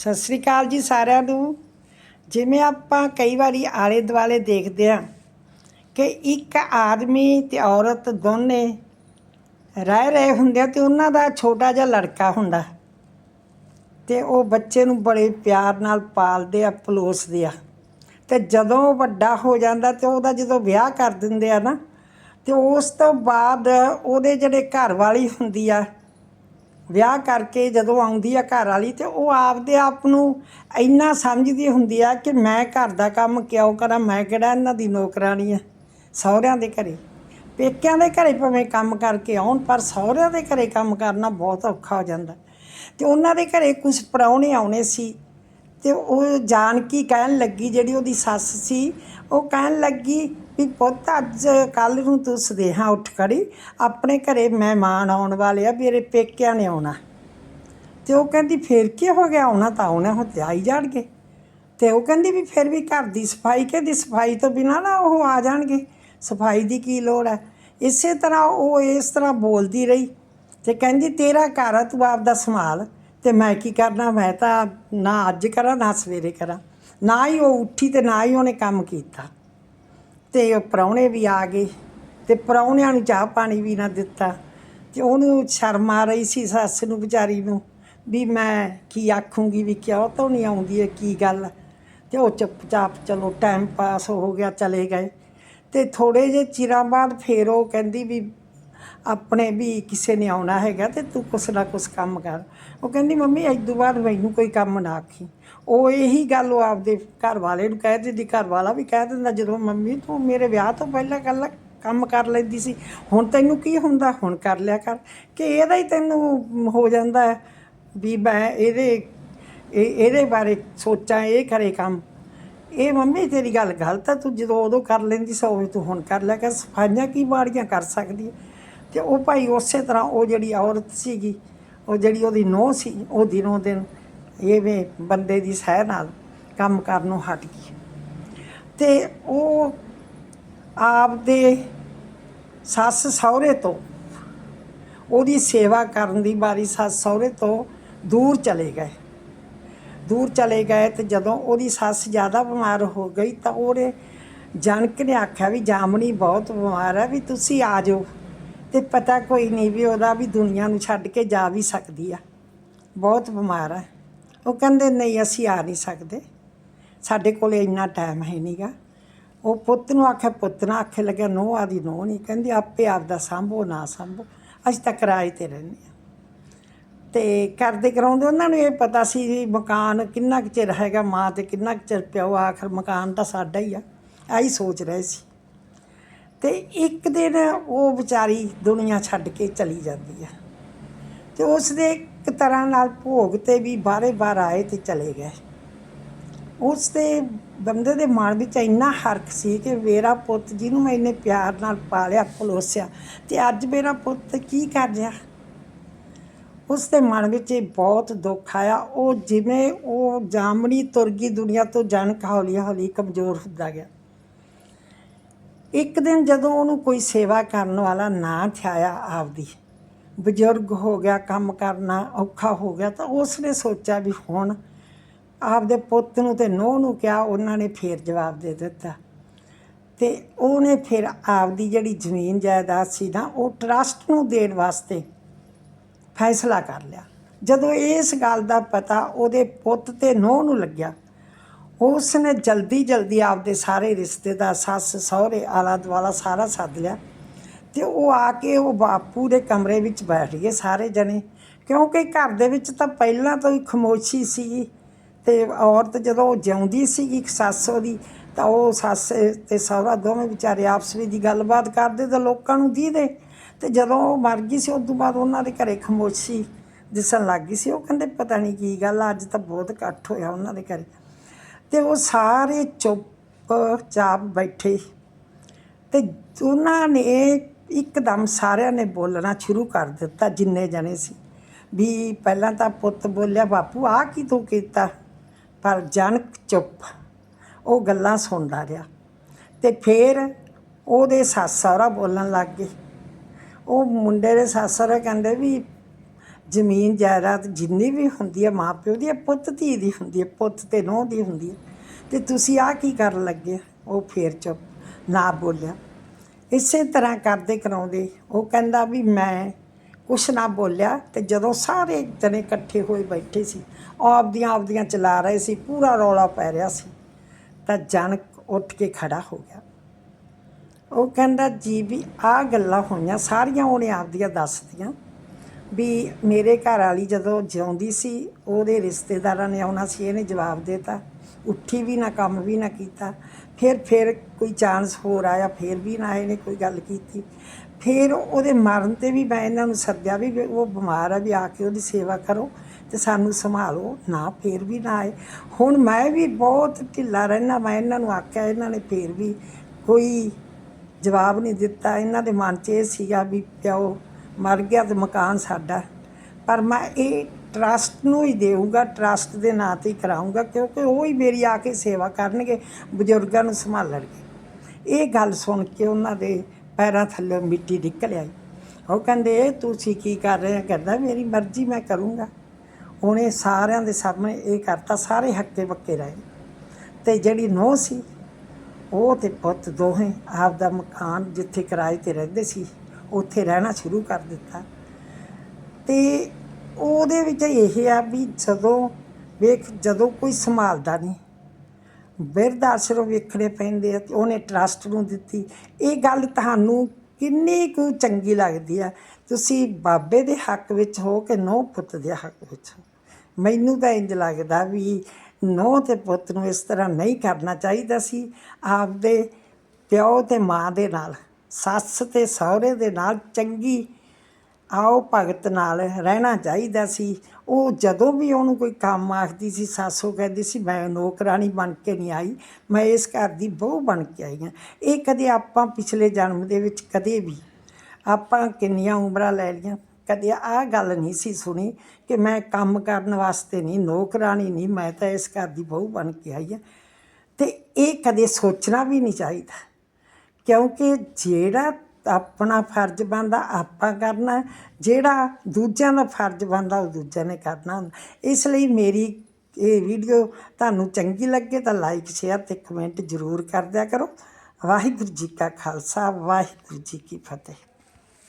ਸਤਿ ਸ੍ਰੀ ਅਕਾਲ ਜੀ ਸਾਰਿਆਂ ਨੂੰ। ਜਿਵੇਂ ਆਪਾਂ ਕਈ ਵਾਰੀ ਆਲੇ ਦੁਆਲੇ ਦੇਖਦੇ ਆ ਕਿ ਇੱਕ ਆਦਮੀ ਤੇ ਔਰਤ ਦੋਨੇ ਰਹਿ ਰਹੇ ਹੁੰਦੇ ਆ ਤੇ ਉਹਨਾਂ ਦਾ ਛੋਟਾ ਜਿਹਾ ਲੜਕਾ ਹੁੰਦਾ ਤੇ ਉਹ ਬੱਚੇ ਨੂੰ ਬੜੇ ਪਿਆਰ ਨਾਲ ਪਾਲਦੇ ਆ, ਪਲੋਸਦੇ ਆ। ਤੇ ਜਦੋਂ ਉਹ ਵੱਡਾ ਹੋ ਜਾਂਦਾ ਤੇ ਉਹਦਾ ਜਦੋਂ ਵਿਆਹ ਕਰ ਦਿੰਦੇ ਆ ਨਾ, ਤੇ ਉਸ ਤੋਂ ਬਾਅਦ ਉਹਦੇ ਜਿਹੜੇ ਘਰ ਵਾਲੀ ਹੁੰਦੀ ਆ ਵਿਆਹ ਕਰਕੇ ਜਦੋਂ ਆਉਂਦੀ ਆ ਘਰ ਵਾਲੀ ਤੇ ਉਹ ਆਪਦੇ ਆਪ ਨੂੰ ਇੰਨਾ ਸਮਝਦੀ ਹੁੰਦੀ ਆ ਕਿ ਮੈਂ ਘਰ ਦਾ ਕੰਮ ਕਿਉਂ ਕਰਾਂ, ਮੈਂ ਕਿਹੜਾ ਇਹਨਾਂ ਦੀ ਨੌਕਰਾਨੀ ਆ ਸਹੁਰਿਆਂ ਦੇ ਘਰੇ। ਪੇਕਿਆਂ ਦੇ ਘਰੇ ਭਾਵੇਂ ਕੰਮ ਕਰਕੇ ਆਉਣ, ਪਰ ਸਹੁਰਿਆਂ ਦੇ ਘਰੇ ਕੰਮ ਕਰਨਾ ਬਹੁਤ ਔਖਾ ਹੋ ਜਾਂਦਾ। ਤੇ ਉਹਨਾਂ ਦੇ ਘਰੇ ਕੁਝ ਪ੍ਰਾਹੁਣੇ ਆਉਣੇ ਸੀ ਤੇ ਉਹ ਜਾਨਕੀ ਕਹਿਣ ਲੱਗੀ, ਜਿਹੜੀ ਉਹਦੀ ਸੱਸ ਸੀ, ਉਹ ਕਹਿਣ ਲੱਗੀ ਵੀ ਪੁੱਤ ਅੱਜ ਕੱਲ ਨੂੰ ਤੂੰ ਸਦੇਹਾ ਉੱਠ ਖੜੀ, ਆਪਣੇ ਘਰੇ ਮਹਿਮਾਨ ਆਉਣ ਵਾਲੇ ਆ ਮੇਰੇ ਪੇਕਿਆਂ ਨੇ ਆਉਣਾ। ਤੇ ਉਹ ਕਹਿੰਦੀ, ਫੇਰ ਕੀ ਹੋ ਗਿਆ? ਆਉਣਾ ਤਾਂ ਆਉਣਾ ਹੋ ਤੇ ਆਈ ਜਾਣਗੇ। ਤੇ ਉਹ ਕਹਿੰਦੀ ਵੀ ਫਿਰ ਵੀ ਘਰ ਦੀ ਸਫ਼ਾਈ, ਕਿਹਦੀ ਸਫ਼ਾਈ ਤੋਂ ਬਿਨਾ ਨਾ ਉਹ ਆ ਜਾਣਗੇ। ਸਫ਼ਾਈ ਦੀ ਕੀ ਲੋੜ ਹੈ ਇਸੇ ਤਰ੍ਹਾਂ ਉਹ ਇਸ ਤਰ੍ਹਾਂ ਬੋਲਦੀ ਰਹੀ ਤੇ ਕਹਿੰਦੀ, ਤੇਰਾ ਘਰ ਆ, ਤੂੰ ਆਪਦਾ ਸੰਭਾਲ। ਤੇ ਮੈਂ ਕੀ ਕਰਨਾ? ਮੈਂ ਤਾਂ ਨਾ ਅੱਜ ਕਰਾਂ, ਨਾ ਸਵੇਰੇ ਕਰਾਂ। ਨਾ ਹੀ ਉਹ ਉੱਠੀ ਤੇ ਨਾ ਹੀ ਉਹਨੇ ਕੰਮ ਕੀਤਾ। ਤੇ ਉਹ ਪ੍ਰਾਹੁਣੇ ਵੀ ਆ ਗਏ ਤੇ ਪ੍ਰਾਹੁਣਿਆਂ ਨੂੰ ਚਾਹ ਪਾਣੀ ਵੀ ਨਾ ਦਿੱਤਾ ਤੇ ਉਹਨੂੰ ਸ਼ਰਮ ਆ ਰਹੀ ਸੀ ਸੱਸ ਨੂੰ ਵਿਚਾਰੀ ਨੂੰ ਵੀ ਮੈਂ ਕੀ ਆਖੂੰਗੀ ਵੀ ਕਿਉਂ ਤਾਂ ਨਹੀਂ ਆਉਂਦੀ ਹੈ ਕੀ ਗੱਲ? ਤੇ ਉਹ ਚੁੱਪਚਾਪ ਚਲੋ ਟਾਈਮ ਪਾਸ ਹੋ ਗਿਆ ਚਲੇ ਗਏ ਤੇ ਥੋੜੇ ਜਿਹੇ ਚਿਰਾਂ ਬਾਅਦ ਫੇਰ ਉਹ ਕਹਿੰਦੀ ਵੀ ਆਪਣੇ ਵੀ ਕਿਸੇ ਨੇ ਆਉਣਾ ਹੈਗਾ ਤੇ ਤੂੰ ਕੁਛ ਨਾ ਕੁਛ ਕੰਮ ਕਰ। ਉਹ ਕਹਿੰਦੀ, ਮੰਮੀ, ਅੱਜ ਤੋਂ ਬਾਅਦ ਮੈਨੂੰ ਕੋਈ ਕੰਮ ਨਾ ਆਖੀ। ਉਹ ਇਹੀ ਗੱਲ ਉਹ ਆਪਦੇ ਘਰ ਵਾਲੇ ਨੂੰ ਕਹਿ ਦਿੰਦੀ ਘਰ ਵਾਲਾ ਵੀ ਕਹਿ ਦਿੰਦਾ, ਜਦੋਂ ਮੰਮੀ, ਤੂੰ ਮੇਰੇ ਵਿਆਹ ਤੋਂ ਪਹਿਲਾਂ ਕੱਲਾ ਕੰਮ ਕਰ ਲੈਂਦੀ ਸੀ, ਹੁਣ ਤੈਨੂੰ ਕੀ ਹੁੰਦਾ? ਹੁਣ ਕਰ ਲਿਆ ਕਰ। ਕਿ ਇਹਦਾ ਹੀ ਤੈਨੂੰ ਹੋ ਜਾਂਦਾ ਹੈ ਵੀ ਮੈਂ ਇਹਦੇ, ਇਹ, ਇਹਦੇ ਬਾਰੇ ਸੋਚਾਂ, ਇਹ ਕਰੇ ਕੰਮ। ਇਹ, ਮੰਮੀ, ਤੇਰੀ ਗੱਲ ਗਲਤ ਹੈ, ਤੂੰ ਜਦੋਂ ਉਦੋਂ ਕਰ ਲੈਂਦੀ ਸੀ, ਉਵੇਂ ਤੂੰ ਹੁਣ ਕਰ ਲਿਆ ਕਰ। ਸਫਾਈਆਂ ਕੀ ਬਾੜੀਆਂ ਕਰ ਸਕਦੀ ਹੈ? ਤੇ ਉਹ ਭਾਈ ਉਸੇ ਤਰ੍ਹਾਂ ਉਹ ਜਿਹੜੀ ਔਰਤ ਸੀਗੀ, ਉਹ ਜਿਹੜੀ ਉਹਦੀ ਨੂੰਹ ਸੀ, ਉਹ ਦਿਨੋਂ ਦਿਨ ਐਵੇਂ ਬੰਦੇ ਦੀ ਸਹਿ ਨਾਲ ਕੰਮ ਕਰਨ ਨੂੰ ਹਟ ਗਈ। ਤੇ ਉਹ ਆਪਦੇ ਸੱਸ ਸਹੁਰੇ ਤੋਂ, ਉਹਦੀ ਸੇਵਾ ਕਰਨ ਦੀ ਵਾਰੀ ਸੱਸ ਸਹੁਰੇ ਤੋਂ ਦੂਰ ਚਲੇ ਗਏ। ਦੂਰ ਚਲੇ ਗਏ ਤੇ ਜਦੋਂ ਉਹਦੀ ਸੱਸ ਜ਼ਿਆਦਾ ਬਿਮਾਰ ਹੋ ਗਈ ਤਾਂ ਉਹਨੇ ਜਨਕ ਨੇ ਆਖਿਆ ਵੀ ਜਾਮਣੀ ਬਹੁਤ ਬਿਮਾਰ ਹੈ, ਵੀ ਤੁਸੀਂ ਆ ਜਾਓ। ਤੇ ਪਤਾ ਕੋਈ ਨਹੀਂ ਵੀ ਉਹਦਾ ਵੀ ਦੁਨੀਆ ਨੂੰ ਛੱਡ ਕੇ ਜਾ ਵੀ ਸਕਦੀ ਆ। ਬਹੁਤ ਬਿਮਾਰ ਆ। ਉਹ ਕਹਿੰਦੇ, ਨਹੀਂ, ਅਸੀਂ ਆ ਨਹੀਂ ਸਕਦੇ। ਸਾਡੇ ਕੋਲ ਇੰਨਾ ਟਾਈਮ ਹੈ ਨਹੀਂਗਾ ਉਹ ਪੁੱਤ ਨੂੰ ਆਖਿਆ, ਪੁੱਤ ਨਾ, ਆਖੇ ਲੱਗਿਆ ਨੋ ਆਦੀ ਨੋ ਨਹੀਂ। ਕਹਿੰਦੀ, ਆਪੇ ਆਪਦਾ ਸੰਭੋ, ਨਾ ਸੰਭੋ। ਅਸੀਂ ਤਾਂ ਕਿਰਾਏ ਤੇ ਰਹਿੰਦੇ ਹਾਂ ਤੇ ਕਰਦੇ ਕਰਾਉਂਦੇ, ਉਹਨਾਂ ਨੂੰ ਇਹ ਪਤਾ ਸੀ ਵੀ ਮਕਾਨ ਕਿੰਨਾ ਕੁ ਚਿਰ ਹੈਗਾ, ਮਾਂ ਤੇ ਕਿੰਨਾ ਕੁ ਚਿਰ ਪਿਓ, ਆਖਰ ਮਕਾਨ ਤਾਂ ਸਾਡਾ ਹੀ ਆ। ਆਹੀ ਸੋਚ ਰਹੇ ਸੀ। ਤੇ ਇੱਕ ਦਿਨ ਉਹ ਵਿਚਾਰੀ ਦੁਨੀਆ ਛੱਡ ਕੇ ਚਲੀ ਜਾਂਦੀ ਹੈ ਤੇ ਉਸ ਦੇ ਇੱਕ ਤਰ੍ਹਾਂ ਨਾਲ ਭੋਗ ਤੇ ਵੀ ਬਾਰੇ ਬਾਰ ਆਏ ਤੇ ਚਲੇ ਗਏ। ਉਸ ਦੇ ਬੰਦੇ ਦੇ ਮਨ ਵਿੱਚ ਇੰਨਾ ਹਰਖ ਸੀ ਕਿ ਮੇਰਾ ਪੁੱਤ ਜਿਹਨੂੰ ਮੈਂ ਇੰਨੇ ਪਿਆਰ ਨਾਲ ਪਾਲਿਆ, ਪਲੋਸਿਆ, ਤੇ ਅੱਜ ਮੇਰਾ ਪੁੱਤ ਕੀ ਕਰ ਰਿਹਾ? ਉਸ ਦੇ ਮਨ ਵਿੱਚ ਇਹ ਬਹੁਤ ਦੁੱਖ ਆਇਆ। ਉਹ ਜਿਵੇਂ ਉਹ ਜਾਮਣੀ ਤੁਰ ਗਈ, ਦੁਨੀਆ ਤੋਂ ਜਨਕ ਹੌਲੀ ਹੌਲੀ ਕਮਜ਼ੋਰ ਹੁੰਦਾ ਗਿਆ। ਇੱਕ ਦਿਨ ਜਦੋਂ ਉਹਨੂੰ ਕੋਈ ਸੇਵਾ ਕਰਨ ਵਾਲਾ ਨਾ ਥਿਆਇਆ ਆਪਦੀ, ਬਜ਼ੁਰਗ ਹੋ ਗਿਆ, ਕੰਮ ਕਰਨਾ ਔਖਾ ਹੋ ਗਿਆ, ਤਾਂ ਉਸ ਨੇ ਸੋਚਿਆ ਵੀ ਹੁਣ ਆਪਦੇ ਪੁੱਤ ਨੂੰ ਤੇ ਨੂੰਹ ਨੂੰ ਕਿਹਾ, ਉਹਨਾਂ ਨੇ ਫੇਰ ਜਵਾਬ ਦੇ ਦਿੱਤਾ। ਤੇ ਉਹਨੇ ਫਿਰ ਆਪਦੀ ਜਿਹੜੀ ਜ਼ਮੀਨ ਜਾਇਦਾਦ ਸੀ ਨਾ, ਉਹ ਟਰਸਟ ਨੂੰ ਦੇਣ ਵਾਸਤੇ ਫੈਸਲਾ ਕਰ ਲਿਆ। ਜਦੋਂ ਇਸ ਗੱਲ ਦਾ ਪਤਾ ਉਹਦੇ ਪੁੱਤ ਤੇ ਨੂੰਹ ਨੂੰ ਲੱਗਿਆ ਉਸ ਨੇ ਜਲਦੀ ਜਲਦੀ ਆਪਦੇ ਸਾਰੇ ਰਿਸ਼ਤੇਦਾਰ, ਸੱਸ, ਸਹੁਰੇ, ਆਲਾ ਦੁਆਲਾ ਸਾਰਾ ਸੱਦ ਲਿਆ ਤੇ ਉਹ ਆ ਕੇ ਉਹ ਬਾਪੂ ਦੇ ਕਮਰੇ ਵਿੱਚ ਬੈਠ ਗਏ ਸਾਰੇ ਜਣੇ। ਕਿਉਂਕਿ ਘਰ ਦੇ ਵਿੱਚ ਤਾਂ ਪਹਿਲਾਂ ਤੋਂ ਹੀ ਖਮੋਸ਼ੀ ਸੀ ਤੇ ਔਰਤ ਜਦੋਂ ਉਹ ਜਿਉਂਦੀ ਸੀ ਸੱਸ ਉਹਦੀ, ਤਾਂ ਉਹ ਸੱਸ ਤੇ ਸਹੁਰਾ ਦੋਵੇਂ ਵਿਚਾਰੇ ਆਪਸ ਵਿੱਚ ਦੀ ਗੱਲਬਾਤ ਕਰਦੇ ਤਾਂ ਲੋਕਾਂ ਨੂੰ ਦੀਦੇ। ਤੇ ਜਦੋਂ ਉਹ ਮਰ ਗਈ ਸੀ ਉਸ ਤੋਂ ਬਾਅਦ ਉਹਨਾਂ ਦੇ ਘਰੇ ਖਮੋਸ਼ੀ ਦਿਸਣ ਲੱਗ ਗਈ ਸੀ। ਉਹ ਕਹਿੰਦੇ, ਪਤਾ ਨਹੀਂ ਕੀ ਗੱਲ ਅੱਜ ਤਾਂ ਬਹੁਤ ਇਕੱਠ ਹੋਇਆ ਉਹਨਾਂ ਦੇ ਘਰੇ। ਤੇ ਉਹ ਸਾਰੇ ਚੁੱਪ ਚਾਪ ਬੈਠੇ। ਤੇ ਉਹਨਾਂ ਨੇ ਇੱਕਦਮ ਸਾਰਿਆਂ ਨੇ ਬੋਲਣਾ ਸ਼ੁਰੂ ਕਰ ਦਿੱਤਾ, ਜਿੰਨੇ ਜਣੇ ਸੀ। ਵੀ ਪਹਿਲਾਂ ਤਾਂ ਪੁੱਤ ਬੋਲਿਆ, ਬਾਪੂ ਆ ਕੀ ਤੂੰ ਕੀਤਾ? ਪਰ ਜਨਕ ਚੁੱਪ। ਉਹ ਗੱਲਾਂ ਸੁਣਦਾ ਰਿਹਾ। ਤੇ ਫਿਰ ਉਹਦੇ ਸੱਸ ਸਹੁਰਾ ਬੋਲਣ ਲੱਗ ਗਏ। ਉਹ ਮੁੰਡੇ ਦੇ ਸੱਸ ਸਹੁਰਾ ਕਹਿੰਦੇ ਵੀ ਜ਼ਮੀਨ ਜਾਇਦਾਦ ਜਿੰਨੀ ਵੀ ਹੁੰਦੀ ਹੈ ਮਾਂ ਪਿਓ ਦੀ ਇਹ ਪੁੱਤ ਧੀ ਦੀ ਹੁੰਦੀ ਹੈ, ਪੁੱਤ ਤੇ ਨੂੰਹ ਦੀ ਹੁੰਦੀ ਹੈ। ਤੇ ਤੁਸੀਂ ਆ ਕੀ ਕਰਨ ਲੱਗੇ ਉਹ ਫੇਰ ਚੁੱਪ, ਨਾ ਬੋਲਿਆ। ਇਸੇ ਤਰ੍ਹਾਂ ਕਰਦੇ ਕਰਾਉਂਦੇ, ਉਹ ਕਹਿੰਦਾ ਵੀ ਮੈਂ ਕੁਛ ਨਾ ਬੋਲਿਆ ਤੇ ਜਦੋਂ ਸਾਰੇ ਜਣੇ ਇਕੱਠੇ ਹੋਏ ਬੈਠੇ ਸੀ ਆਪਦੀਆਂ ਆਪਦੀਆਂ ਚਲਾ ਰਹੇ ਸੀ, ਪੂਰਾ ਰੌਲਾ ਪੈ ਰਿਹਾ ਸੀ, ਤਾਂ ਜਨਕ ਉੱਠ ਕੇ ਖੜਾ ਹੋ ਗਿਆ। ਉਹ ਕਹਿੰਦਾ, ਜੀ ਵੀ ਆ ਗੱਲਾਂ ਹੋਈਆਂ, ਸਾਰੀਆਂ ਉਹਨੇ ਆਪਦੀਆਂ ਦੱਸਦੀਆਂ ਵੀ ਮੇਰੇ ਘਰ ਵਾਲੀ ਜਦੋਂ ਜਿਉਂਦੀ ਸੀ, ਉਹਦੇ ਰਿਸ਼ਤੇਦਾਰਾਂ ਨੇ ਆਉਣਾ ਸੀ, ਇਹਨੇ ਜਵਾਬ ਦੇਤਾ। ਉੱਠੀ ਵੀ ਨਾ, ਕੰਮ ਵੀ ਨਾ ਕੀਤਾ। ਫਿਰ ਫਿਰ ਕੋਈ ਚਾਂਸ ਹੋਰ ਆਇਆ, ਫਿਰ ਵੀ ਨਾ ਇਹਨੇ ਕੋਈ ਗੱਲ ਕੀਤੀ। ਫਿਰ ਉਹਦੇ ਮਰਨ ਤੇ ਵੀ ਮੈਂ ਇਹਨਾਂ ਨੂੰ ਸੱਦਿਆ ਵੀ ਉਹ ਬਿਮਾਰ ਆ, ਵੀ ਆ ਕੇ ਉਹਦੀ ਸੇਵਾ ਕਰੋ ਤੇ ਸਾਨੂੰ ਸੰਭਾਲੋ। ਨਾ ਫਿਰ ਵੀ ਨਾ ਆਏ। ਹੁਣ ਮੈਂ ਵੀ ਬਹੁਤ ਢਿੱਲਾ ਰਹਿਣਾ ਮੈਂ ਇਹਨਾਂ ਨੂੰ ਆਖਿਆ, ਇਹਨਾਂ ਨੇ ਫਿਰ ਵੀ ਕੋਈ ਜਵਾਬ ਨਹੀਂ ਦਿੱਤਾ। ਇਹਨਾਂ ਦੇ ਮਨ 'ਚ ਇਹ ਸੀਗਾ ਵੀ ਪਿਓ ਮਰ ਗਿਆ ਤੇ ਮਕਾਨ ਸਾਡਾ। ਪਰ ਮੈਂ ਇਹ ਟਰਸਟ ਨੂੰ ਹੀ ਦੇਊਂਗਾ ਟਰਸਟ ਦੇ ਨਾਂ ਤੇ ਹੀ ਕਰਾਊਂਗਾ, ਕਿਉਂਕਿ ਉਹ ਹੀ ਮੇਰੀ ਆ ਕੇ ਸੇਵਾ ਕਰਨਗੇ, ਬਜ਼ੁਰਗਾਂ ਨੂੰ ਸੰਭਾਲਣਗੇ। ਇਹ ਗੱਲ ਸੁਣ ਕੇ ਉਹਨਾਂ ਦੇ ਪੈਰਾਂ ਥੱਲੇ ਮਿੱਟੀ ਨਿਕਲ ਆਈ। ਉਹ ਕਹਿੰਦੇ, ਇਹ ਤੁਸੀਂ ਕੀ ਕਰ ਰਹੇ ਆ ਕਹਿੰਦਾ, ਮੇਰੀ ਮਰਜ਼ੀ ਮੈਂ ਕਰੂੰਗਾ। ਉਹਨੇ ਸਾਰਿਆਂ ਦੇ ਸਾਹਮਣੇ ਇਹ ਕਰਤਾ, ਸਾਰੇ ਹੱਕੇ ਬੱਕੇ ਰਹੇ। ਤੇ ਜਿਹੜੀ ਨੋਹ ਸੀ, ਉਹ ਤੇ ਪੁੱਤ ਦੋਹੇ ਆਪ ਦਾ ਮਕਾਨ ਜਿੱਥੇ ਕਿਰਾਏ ਤੇ ਰਹਿੰਦੇ ਸੀ ਉੱਥੇ ਰਹਿਣਾ ਸ਼ੁਰੂ ਕਰ ਦਿੱਤਾ। ਤੇ ਉਹਦੇ ਵਿੱਚ ਇਹ ਆ ਵੀ ਜਦੋਂ ਵੇਖ, ਜਦੋਂ ਕੋਈ ਸੰਭਾਲਦਾ ਨਹੀਂ, ਬਿਰਧ ਆਸ਼ਰਮ ਵੇਖਣੇ ਪੈਂਦੇ ਆ ਤੇ ਉਹਨੇ ਟਰਸਟ ਨੂੰ ਦਿੱਤੀ। ਇਹ ਗੱਲ ਤੁਹਾਨੂੰ ਕਿੰਨੀ ਕੁ ਚੰਗੀ ਲੱਗਦੀ ਆ। ਤੁਸੀਂ ਬਾਬੇ ਦੇ ਹੱਕ ਵਿੱਚ ਹੋ ਕਿ ਨੋ ਪੁੱਤ ਦੇ ਹੱਕ ਵਿੱਚ ਹੋ? ਮੈਨੂੰ ਤਾਂ ਇੰਜ ਲੱਗਦਾ ਵੀ ਨੋ ਤੇ ਪੁੱਤ ਨੂੰ ਇਸ ਤਰ੍ਹਾਂ ਨਹੀਂ ਕਰਨਾ ਚਾਹੀਦਾ ਸੀ ਆਪਦੇ ਪਿਓ ਤੇ ਮਾਂ ਦੇ ਨਾਲ। ਸੱਸ ਤੇ ਸਹੁਰੇ ਦੇ ਨਾਲ ਚੰਗੀ, ਆਓ ਭਗਤ ਨਾਲ ਰਹਿਣਾ ਚਾਹੀਦਾ ਸੀ। ਉਹ ਜਦੋਂ ਵੀ ਉਹਨੂੰ ਕੋਈ ਕੰਮ ਆਖਦੀ ਸੀ, ਸਾਸੋ ਕਹਿੰਦੀ ਸੀ, ਮੈਂ ਨੌਕਰਾਨੀ ਬਣ ਕੇ ਨਹੀਂ ਆਈ, ਮੈਂ ਇਸ ਘਰ ਦੀ ਬਹੂ ਬਣ ਕੇ ਆਈ ਹਾਂ। ਇਹ ਕਦੇ ਆਪਾਂ ਪਿਛਲੇ ਜਨਮ ਦੇ ਵਿੱਚ ਕਦੇ ਵੀ ਆਪਾਂ ਕਿੰਨੀਆਂ ਉਮਰਾਂ ਲੈ ਲਈਆਂ, ਕਦੇ ਆਹ ਗੱਲ ਨਹੀਂ ਸੀ ਸੁਣੀ ਕਿ ਮੈਂ ਕੰਮ ਕਰਨ ਵਾਸਤੇ ਨਹੀਂ ਨੌਕਰਾਨੀ ਨਹੀਂ, ਮੈਂ ਤਾਂ ਇਸ ਘਰ ਦੀ ਬਹੂ ਬਣ ਕੇ ਆਈ ਹਾਂ। ਤੇ ਇਹ ਕਦੇ ਸੋਚਣਾ ਵੀ ਨਹੀਂ ਚਾਹੀਦਾ। ਕਿਉਂਕਿ ਜਿਹੜਾ ਆਪਣਾ ਫਰਜ਼ ਬਣਦਾ, ਆਪਾਂ ਕਰਨਾ ਜਿਹੜਾ ਦੂਜਿਆਂ ਦਾ ਫਰਜ਼ ਬਣਦਾ, ਉਹ ਦੂਜਿਆਂ ਨੇ ਕਰਨਾ ਹੁੰਦਾ। ਇਸ ਲਈ ਮੇਰੀ ਇਹ ਵੀਡੀਓ ਤੁਹਾਨੂੰ ਚੰਗੀ ਲੱਗੇ ਤਾਂ ਲਾਈਕ, ਸ਼ੇਅਰ ਤੇ ਕਮੈਂਟ ਜ਼ਰੂਰ ਕਰ ਦਿਆ ਕਰੋ। ਵਾਹਿਗੁਰੂ ਜੀ ਕਾ ਖਾਲਸਾ, ਵਾਹਿਗੁਰੂ ਜੀ ਕੀ ਫਤਿਹ।